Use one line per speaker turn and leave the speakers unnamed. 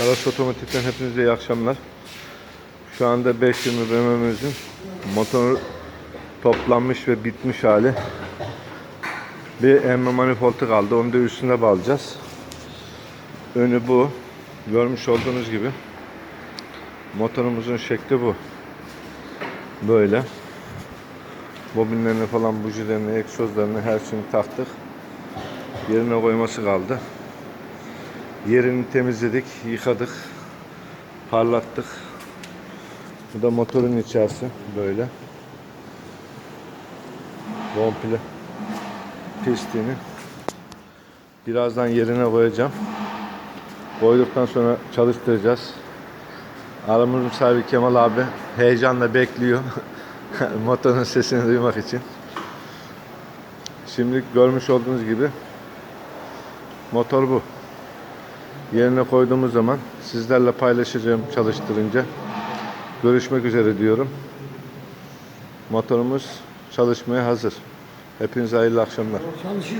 Karas Otomotiv'den hepinize iyi akşamlar. Şu anda 520 BMW'mizin motoru toplanmış ve bitmiş hali. Bir emme manifoldu kaldı. Onu da üstüne bağlayacağız. Önü bu. Görmüş olduğunuz gibi. Motorumuzun şekli bu. Böyle. Bobinlerini falan, bujilerini, egzozlarını her şeyini taktık. Yerine koyması kaldı. Yerini temizledik, yıkadık, parlattık. Bu da motorun içerisi böyle. Komple pistini birazdan yerine koyacağım. Koyduktan sonra çalıştıracağız. Aramızın sahibi Kemal abi heyecanla bekliyor. Motorun sesini duymak için. Şimdi görmüş olduğunuz gibi motor bu. Yerine koyduğumuz zaman sizlerle paylaşacağım çalıştırınca. Görüşmek üzere diyorum. Motorumuz çalışmaya hazır. Hepinize hayırlı akşamlar.
Çalışıyor.